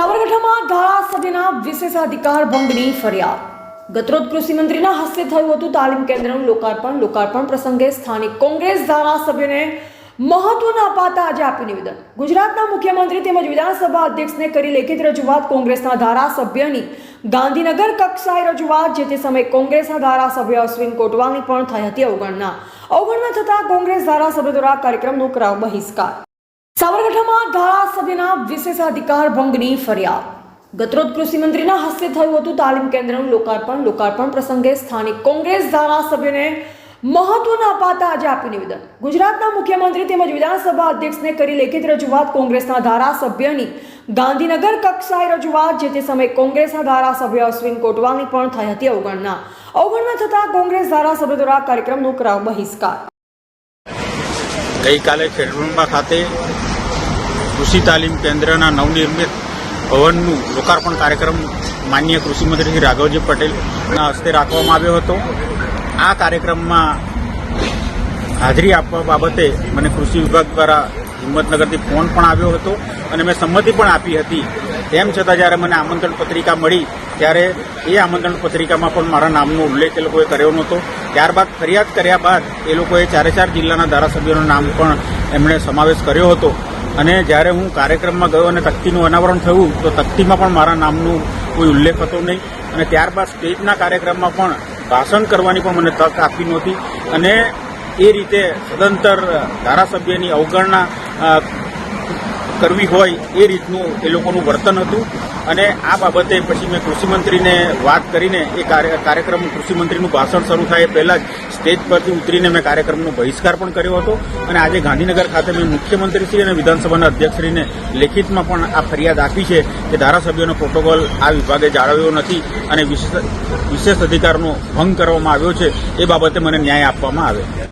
સાબરકાંઠામાં ધારાસભ્યના વિશેષાધિકાર ભંગની ફરિયાદ. ગતરોજ કૃષિ મંત્રીના હસ્તે થયું હતું તાલીમ કેન્દ્રનું લોકાર્પણ. લોકાર્પણ પ્રસંગે સ્થાનિક કોંગ્રેસ ધારાસભ્યને મહત્વ ન અપાતા આજે આપ્યું નિવેદન. ગુજરાતના મુખ્યમંત્રી તેમજ વિધાનસભા અધ્યક્ષને કરી લેખિત રજૂઆત કોંગ્રેસના ધારાસભ્યની. ગાંધીનગર કક્ષાએ રજૂઆત, જે તે સમયે કોંગ્રેસના ધારાસભ્ય અશ્વિન કોટવાલની પણ થઈ હતી અવગણના. અવગણના થતાં કોંગ્રેસ ધારાસભ્ય દ્વારા કાર્યક્રમનો કરાવ બહિષ્કાર. સાબરકાંઠામાં ધારાસભ્યના વિશેષાધિકાર ભંગની ફરિયાદ. ગતરોજ કૃષિમંત્રીના હસ્તે થયું હતું તાલીમ કેન્દ્રનું લોકાર્પણ. લોકાર્પણ પ્રસંગે સ્થાનિક કોંગ્રેસ ધારાસભ્યને મહત્વના અપાતા આજે આપ્યું નિવેદન. ગુજરાતના મુખ્યમંત્રી તેમજ વિધાનસભા અધ્યક્ષને કરી લેખિત રજૂઆત કોંગ્રેસના ધારાસભ્યની. ગાંધીનગર કક્ષાએ રજૂઆત, જે તે સમયે કોંગ્રેસના ધારાસભ્ય અશ્વિન કોટવાલની પણ થઈ હતી અવગણના. અવગણના થતાં કોંગ્રેસ ધારાસભ્ય દ્વારા કાર્યક્રમનો કરાવ બહિષ્કાર. ગઈકાલે ખેડબ્રહ્મા ખાતે કૃષિ તાલીમ કેન્દ્રના નવનિર્મિત ભવનનું લોકાર્પણ કાર્યક્રમ માન્ય કૃષિમંત્રી શ્રી રાઘવજી પટેલના હસ્તે રાખવામાં આવ્યો હતો. આ કાર્યક્રમમાં હાજરી આપવા બાબતે મને કૃષિ વિભાગ દ્વારા હિંમતનગરથી ફોન પણ આવ્યો હતો અને મેં સંમતિ પણ આપી હતી. તેમ છતાં જ્યારે મને આમંત્રણ પત્રિકા મળી, ત્યારે એ આમંત્રણ પત્રિકામાં પણ મારા નામનો ઉલ્લેખ એ લોકોએ કર્યો નહોતો. ત્યારબાદ ફરિયાદ કર્યા બાદ એ લોકોએ ચારે ચાર જિલ્લાના ધારાસભ્યોનું નામ પણ એમણે સમાવેશ કર્યો હતો. અને જ્યારે હું કાર્યક્રમમાં ગયો અને તકતીનું અનાવરણ થયું, તો તકતીમાં પણ મારા નામનું કોઈ ઉલ્લેખ હતો નહીં. અને ત્યારબાદ સ્ટેજના કાર્યક્રમમાં પણ ભાષણ કરવાની પણ મને તક આપી નહોતી. અને એ રીતે સદંતર ધારાસભ્યની અવગણના કરવી હોય એ રીતનું એ લોકોનું વર્તન હતું. અને આ બાબતે પછી મેં કૃષિમંત્રીને વાત કરીને એ કાર્ય- કાર્યક્રમ કૃષિમંત્રીનું ભાષણ શરૂ થાય પહેલા જ સ્ટેજ પરથી ઉતરીને મેં કાર્યક્રમનો બહિષ્કાર પણ કર્યો હતો. અને આજે ગાંધીનગર ખાતે મેં મુખ્યમંત્રીશ્રી અને વિધાનસભાના અધ્યક્ષશ્રીને લેખિતમાં પણ આ ફરિયાદ આપી છે કે ધારાસભ્યોનો પ્રોટોકોલ આ વિભાગે જાળવ્યો નથી અને વિશેષ અધિકારનો ભંગ કરવામાં આવ્યો છે એ બાબતે મને ન્યાય આપવામાં આવે.